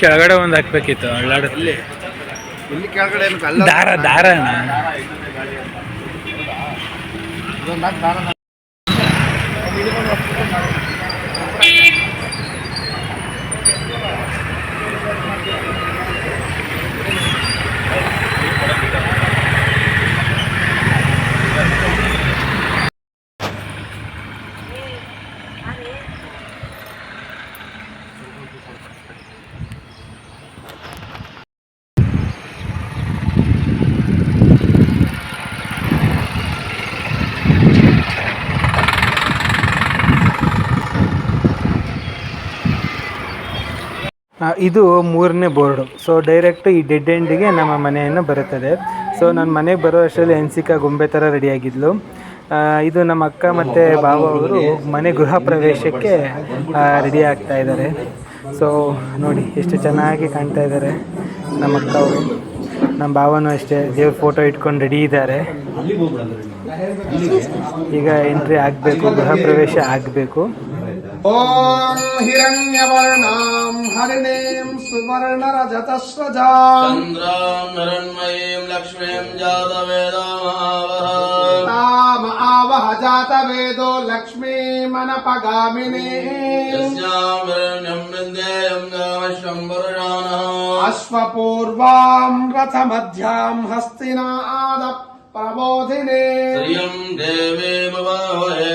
ಕೆಳಗಡೆ ಒಂದು ಹಾಕ್ಬೇಕಿತ್ತು ಅಳ್ಳಾಡ ಇಲ್ಲಿ. ಕೆಳಗಡೆ ದಾರ ದಾರ. ಇದು ಮೂರನೇ ಬೋರ್ಡು. ಸೊ ಡೈರೆಕ್ಟ್ ಈ ಡೆಡ್ ಎಂಡಿಗೆ ನಮ್ಮ ಮನೆಯನ್ನು ಬರುತ್ತದೆ. ಸೊ ನನ್ನ ಮನೆಗೆ ಬರೋ ಅಷ್ಟರಲ್ಲಿ ಎನ್ಸಿಕಾ ಗೊಂಬೆ ಥರ ರೆಡಿಯಾಗಿದ್ಲು ಇದು ನಮ್ಮ ಅಕ್ಕ ಮತ್ತು ಬಾವ ಅವರು ಮನೆ ಗೃಹ ಪ್ರವೇಶಕ್ಕೆ ರೆಡಿ ಆಗ್ತಾ ಇದ್ದಾರೆ. ಸೊ ನೋಡಿ, ಎಷ್ಟು ಚೆನ್ನಾಗಿ ಕಾಣ್ತಾ ಇದ್ದಾರೆ ನಮ್ಮ ಅಕ್ಕ ಅವರು. ನಮ್ಮ ಭಾವನೂ ಅಷ್ಟೇ, ದೇವ್ರ ಫೋಟೋ ಇಟ್ಕೊಂಡು ರೆಡಿ ಇದ್ದಾರೆ. ಈಗ ಎಂಟ್ರಿ ಆಗಬೇಕು, ಗೃಹ ಪ್ರವೇಶ ಆಗಬೇಕು. ॐ हिरण्यवर्णाम् हरिणीम् सुवर्णरजतस्वजा चन्द्राम् हिरण्मयीम् लक्ष्मीम् जातवेदामावह ताम आवह जात वेदो लक्ष्मी हिरण्यम् विन्देयम् गामश्वम् वरुणानः अश्वपूर्वाम् रथमध्याम् हस्तिना आद प्रबोधिने देवे भवावहे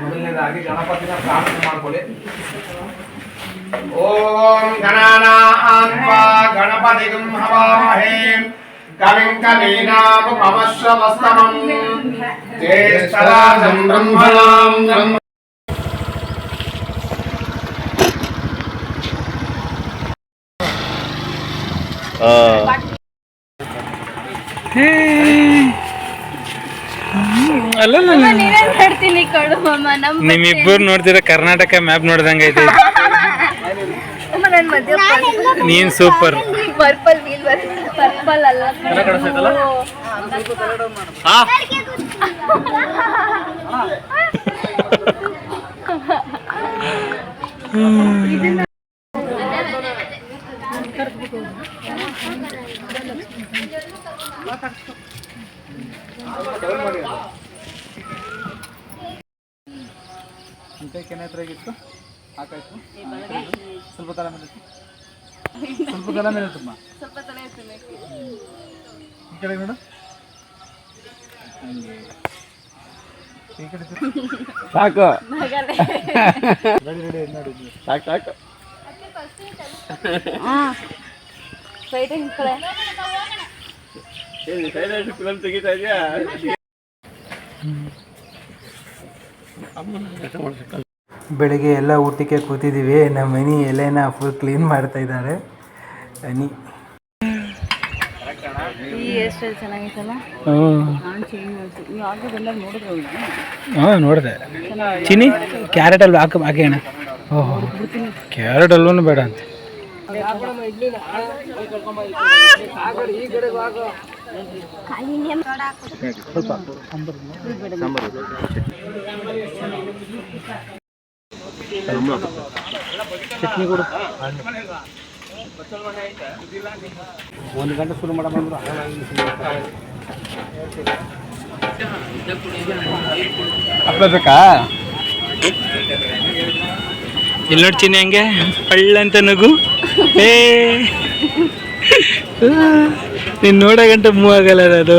ಮೊದಲನೇದಾಗಿ ಗಣಪತಿನ ಪ್ರಾರ್ಥನೆ ಮಾಡ್ಕೊಳ್ಳಿ ಓಂ ಗಣಾನಾಂ ವಾ ಗಣಪತಿಗಂ ಹವಾಮಹೇ ಕವಿಂ ಕವೀನಾಮಶ್ರವಸ್ತಮಂ ಜ್ಯೇಷ್ಠರಾಜಂ ಬ್ರಹ್ಮಣಾಂ ಬ್ರಹ್ಮ ಅಲ್ಲಲ್ಲ ನೀನೇನ್ ಹೇಳ್ತೀನಿ ಕಡು ಅಮ್ಮ ನಮ್ಮ ನಿಮ್ಮಿಬ್ಬರು ನೋಡ್ತೀರ ಕರ್ನಾಟಕ ಮ್ಯಾಪ್ ನೋಡ್ದಂಗೆ ಐತೆ ಅಮ್ಮ ನನ್ ಸೂಪರ್ ಪರ್ಪಲ್ ವೀಲ್ ಪರ್ಪಲ್ ಅಲ್ಲ. ಕೆನೆತ್ರಗಿತ್ತು ಹಾಕಾಯ್ತು ಸ್ವಲ್ಪ ತಲೆ ಮೇಲೆ ಸ್ವಲ್ಪ ತಲೆ ಮೇಲೆ ತುಂಬ. ಸ್ವಲ್ಪ ತಲೆ. ಈ ಕಡೆ ನೋಡು. ಈ ಕಡೆ. ಸಾಕು. ಮಗನೇ. ರೆಡಿ ರೆಡಿ ನೋಡಿ ಸಾಕು ಸಾಕು. ಫಿಲಮ್ ತೆಗಿತಾ ಇದೆಯಾ? ಬೆಳಿಗ್ಗೆ ಎಲ್ಲ ಊಟಕ್ಕೆ ಕೂತಿದ್ದೀವಿ ನಮ್ಮ ಮನೆ ಎಲೆನ ಫುಲ್ ಕ್ಲೀನ್ ಮಾಡ್ತಾ ಇದ್ದಾರೆ. ಅನಿ ಹಾಂ ನೋಡಿದೆ. ಚಿನಿ ಕ್ಯಾರೆಟ್ ಅಲ್ಲಿ ಹಾಕ ಹಾಕೋಣ ಓಹೋ ಕ್ಯಾರೆಟ್ ಅಲ್ಲೂ ಬೇಡ ಅಂತ. ಒಂದು ಗಂಟೆ ಶುರು ಮಾಡಬಂದ್ರು ಬೇಕಾ ಇಲ್ಲಿ ನೋಡ್ತೀನಿ ಹಂಗೆ ಪಳ್ಳಂತ ನಗು. ಏ. ನೀನು ನೋಡೋ ಗಂಟೆ ಮೂವ್ ಆಗಲ್ಲ ಅದು.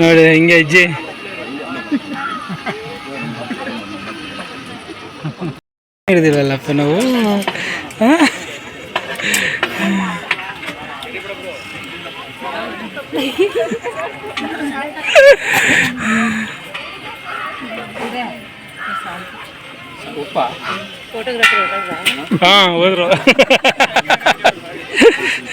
ನೋಡಿ ಹಿಂಗೆ ಅಜ್ಜಿ ಹಿಡಿದಿಲ್ಲಲ್ಲಪ್ಪ ನಾವು? ಹಾ ಹೋದ್ರು.